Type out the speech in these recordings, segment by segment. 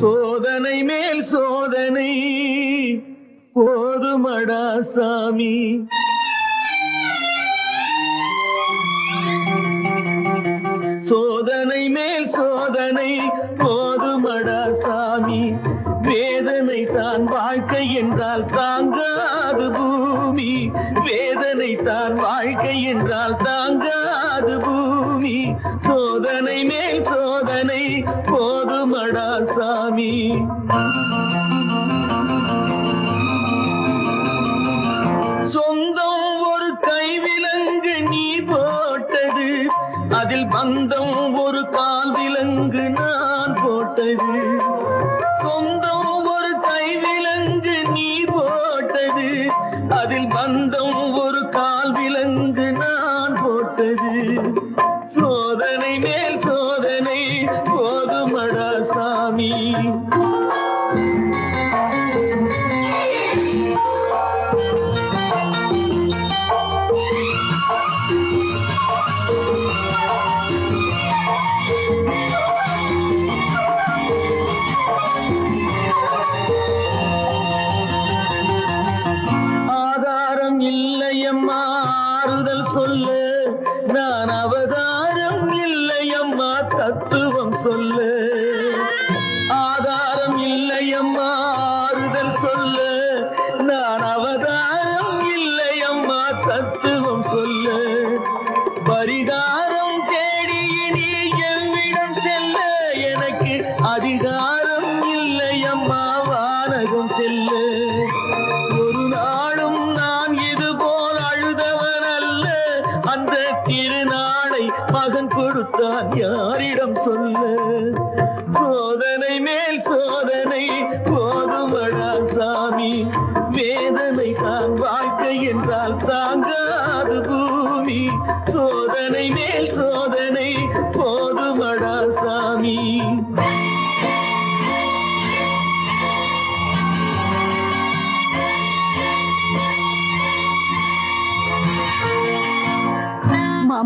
சோதனை மேல் சோதனை. போதுமடா சாமி. சோதனை மேல் சோதனை போதுமடா சாமி. வேதனை தான் வாழ்க்கை என்றால் தாங்காது பூமி. வேதனை தான் வாழ்க்கை என்றால் தாங்காது பூமி. சோதனை மேல் சோதனை சாமி சொந்தம் ஒரு கைவிலங்கு நீ போட்டது. அதில் பந்தம் ஒரு கால் விலங்கு நான் போட்டது. சொந்தம் ஒரு கைவிலங்கு நீ போட்டது. அதில் பந்தம் சொல்ல. நான் அவதாரம் இல்லையம்மா தத்துவம் சொல்ல. ஆதாரம் இல்லையம்மா ஆறுதல் சொல்ல. நான் அவதாரம் இல்லையம்மா தத்துவம் சொல்ல. பரிகாரம் அந்த திருநாளை மகன் கொடுத்தான் யாரிடம் சொல்ல? சோதனை மேல் சோதனை போதுமடா சாமி. வேதனை தான் வாழ்க்கை என்றால் தாங்காது பூமி. சோதனை மேல் சோதனை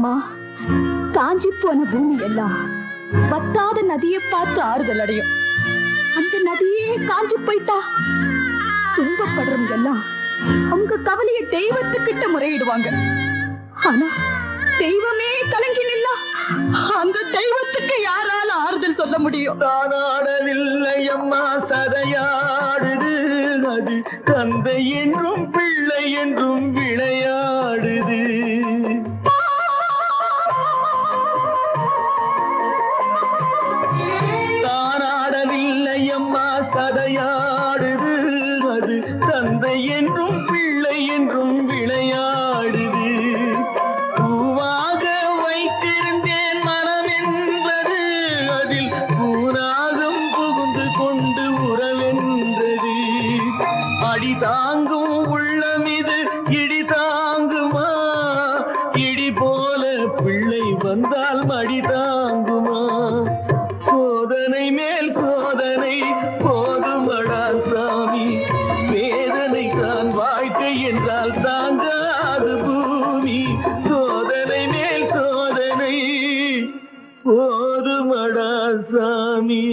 மாமா. காஞ்சி போன பூமி எல்லாம் வத்தாத நதியை பார்த்து ஆறுதல் அடையும். அந்த நதியே காஞ்சி போயிட்டா? துன்பப்படுறவங்க எல்லாம் அவங்க கவலைய தெய்வத்துக்கிட்ட முறையிடுவாங்க. ஆனா தெய்வமே கலங்கி நின்னா அந்த தெய்வத்துக்கு யாரால ஆறுதல் சொல்ல முடியும்? தானாடவில்லை அம்மா சதையாடுது அது தந்தை என்றும் பிள்ளை என்றும் விளையா தாங்கும் உள்ளம் இது இடி தாங்குமா? இடி போல பிள்ளை வந்தால் மடி தாங்குமா? சோதனை மேல் சோதனை போதுமடா சாமி. வேதனை தான் வாழ்க்கை என்றால் தாங்காது பூமி. சோதனை மேல் சோதனை போதுமடா சாமி.